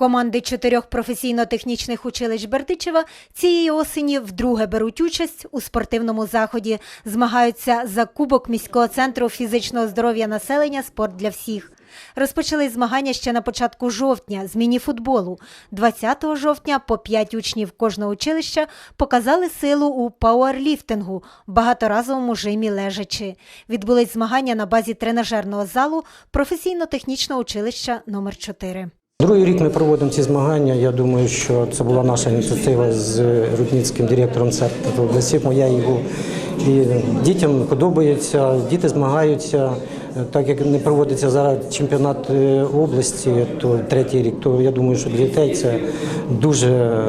Команди чотирьох професійно-технічних училищ Бердичева цієї осені вдруге беруть участь у спортивному заході. Змагаються за кубок міського центру фізичного здоров'я населення Спорт для всіх. Розпочали змагання ще на початку жовтня з міні-футболу. 20 жовтня по 5 учнів кожного училища показали силу у пауерліфтингу, багаторазовому жимі лежачи. Відбулись змагання на базі тренажерного залу професійно-технічного училища номер 4 Другий рік ми проводимо ці змагання. Я думаю, що це була наша ініціатива з рудницьким директором центру Лесів, моя його. І дітям подобається, діти змагаються. Так як не проводиться зараз чемпіонат е, області, то третій рік, то я думаю, що для дітей це дуже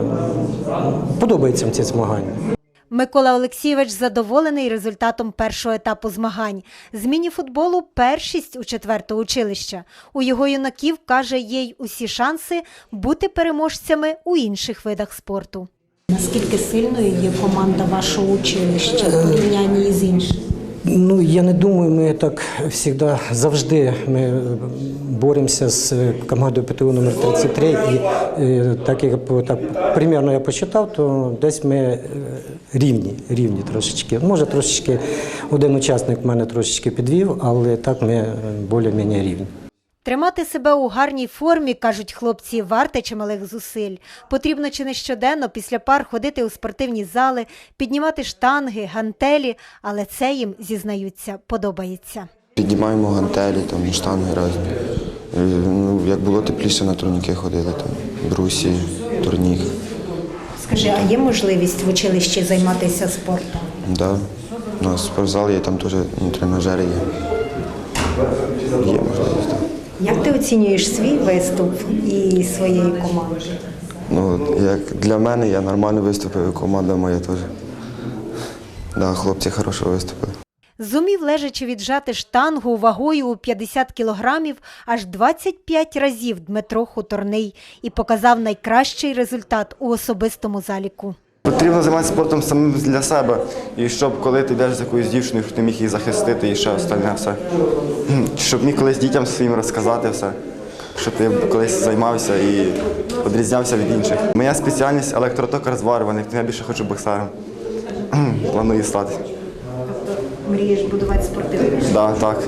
подобається ці змагання. Микола Олексійович задоволений результатом першого етапу змагань. З міні-футболу першість у четвертого училища. У його юнаків, каже, є й усі шанси бути переможцями у інших видах спорту. Наскільки сильною є команда вашого училища в порівнянні з іншими? Ну, я не думаю, ми так завжди завжди ми боремося з командою ПТУ номер 33 і е, так як так примірно я почитав, то десь ми е, рівні, рівні трошечки. Може, трошечки один учасник мене трошечки підвів, але так ми е, більш-менш рівні. Тримати себе у гарній формі, кажуть хлопці, варте чималих зусиль. Потрібно чи не щоденно після пар ходити у спортивні зали, піднімати штанги, гантелі, але це їм, зізнаються, подобається. Піднімаємо гантелі, там штанги різні. Е, Ну, як було тепліше на турніки ходили, там брусі, турнік. Скажи, а є можливість в училищі займатися спортом? Да. У нас спортзал є, там теж ну, тренажери є. Є можливість. Да. Як ти оцінюєш свій виступ і своєї команди? Ну, як для мене я нормально виступив, і команда моя теж. Да, хлопці хорошо виступили. Зумів лежачи віджати штангу вагою у 50 кілограмів аж 25 разів Дмитро Хуторний і показав найкращий результат у особистому заліку. Потрібно займатися спортом самим для себе. І щоб коли ти йдеш з якоюсь дівчиною, щоб ти міг її захистити і ще остальне все. Щоб міг колись дітям своїм розказати все. Щоб ти колись займався і відрізнявся від інших. Моя спеціальність електротокар зварювальник, тому я більше хочу боксером. Планую стати. Мрієш будувати спортивний Да, так.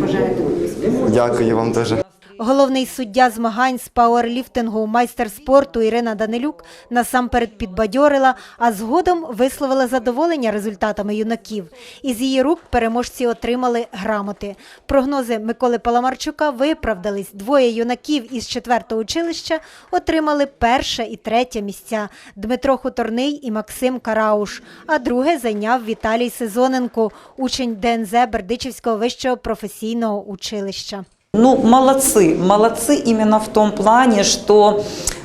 Бажаю тобі успіху. Дякую вам дуже. Головний суддя змагань з пауерліфтингу майстер спорту Ірина Данилюк насамперед підбадьорила, а згодом висловила задоволення результатами юнаків. Із її рук переможці отримали грамоти. Прогнози Миколи Паламарчука виправдались. Двоє юнаків із четвертого училища отримали перше і третє місця Дмитро Хуторний і Максим Карауш. А друге зайняв Віталій Сезоненко, учень ДНЗ Бердичівського вищого професійного училища. Ну, молодцы, молодцы именно в том плане, что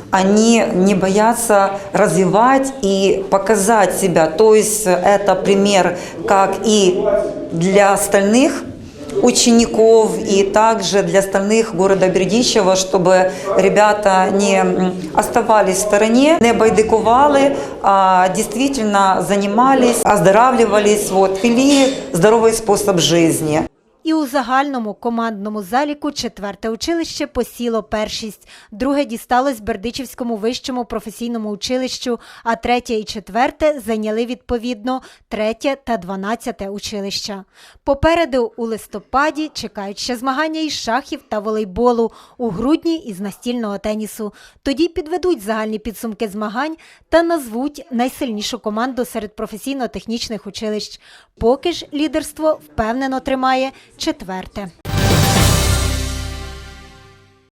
они не боятся развивать и показать себя. То есть это пример как и для остальных учеников и также для остальных города Бердичева, чтобы ребята не оставались в стороне, не байдикували, а действительно занимались, оздоравливались, вот, вели здоровый способ жизни. І у загальному командному заліку четверте училище посіло першість. Друге дісталось Бердичівському вищому професійному училищу, а третє і четверте зайняли відповідно третє та дванадцяте училища. Попереду у листопаді чекають ще змагання із шахів та волейболу, у грудні із настільного тенісу. Тоді підведуть загальні підсумки змагань та назвуть найсильнішу команду серед професійно-технічних училищ. Поки ж лідерство впевнено тримає четверте.